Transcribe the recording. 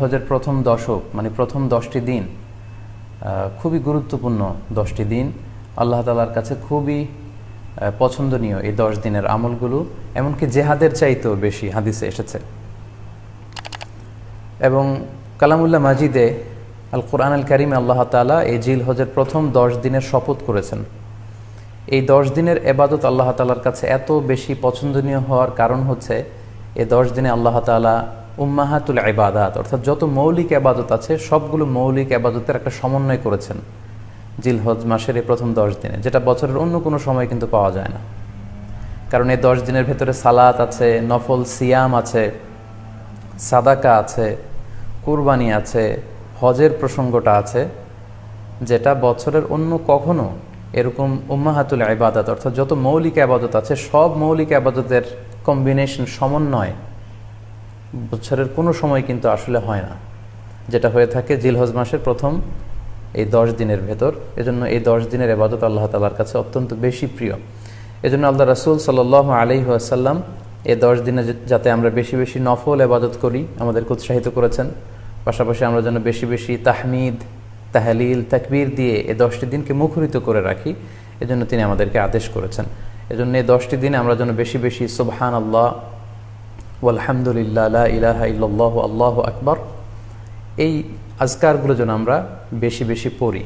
হজের প্রথম দশক মানে প্রথম দশটি দিন খুবই গুরুত্বপূর্ণ দশটি দিন। আল্লাহ তালার কাছে খুবই পছন্দনীয় এই দশ দিনের আমলগুলো, এমনকি জেহাদের চাইতেও বেশি হাদিসে এসেছে। এবং কালামুল্লাহ মাজিদে আল কোরআন আল করিম আল্লাহ তালা এই জিল হজের প্রথম দশ দিনের শপথ করেছেন। এই দশ দিনের এবাদত আল্লাহ তালার কাছে এত বেশি পছন্দনীয় হওয়ার কারণ হচ্ছে এই দশ দিনে আল্লাহ তালা উম্মাহাতুল ইবাদাত, অর্থাৎ যত মৌলিক আবাদত আছে, সবগুলো মৌলিক আবাদতের একটা সমন্বয় করেছেন জিল হজ মাসের এই প্রথম দশ দিনে, যেটা বছরের অন্য কোনো সময় কিন্তু পাওয়া যায় না। কারণ এই দশ দিনের ভেতরে সালাত আছে, নফল সিয়াম আছে, সাদাকা আছে, কুরবানি আছে, হজের প্রসঙ্গটা আছে, যেটা বছরের অন্য কখনো এরকম উম্মাহাতুল ইবাদত, অর্থাৎ যত মৌলিক আবাদত আছে, সব মৌলিক আবাদতের কম্বিনেশন সমন্বয় বছরের কোনো সময় কিন্তু আসলে হয় না। যেটা হয়ে থাকে জিলহজ মাসের প্রথম এই দশ দিনের ভেতর। এজন্য এই দশ দিনের এবাদত আল্লাহ তালার কাছে অত্যন্ত বেশি প্রিয়। এজন্য আল্লাহ রাসুল সাল আলি আসাল্লাম এই দশ দিনে যাতে আমরা বেশি বেশি নফল এবাদত করি, আমাদেরকে উৎসাহিত করেছেন। পাশাপাশি আমরা যেন বেশি বেশি তাহমিদ, তাহলিল, তাকবীর দিয়ে এই দশটি দিনকে মুখরিত করে রাখি, এজন্য তিনি আমাদেরকে আদেশ করেছেন। এজন্য এই দশটি দিনে আমরা যেন বেশি বেশি সুবহান আল্লাহ আলহামদুলিল্লাহ লা ইলাহা আল্লাহু আকবার। এই আজকারগুলো যেন আমরা বেশি বেশি পড়ি।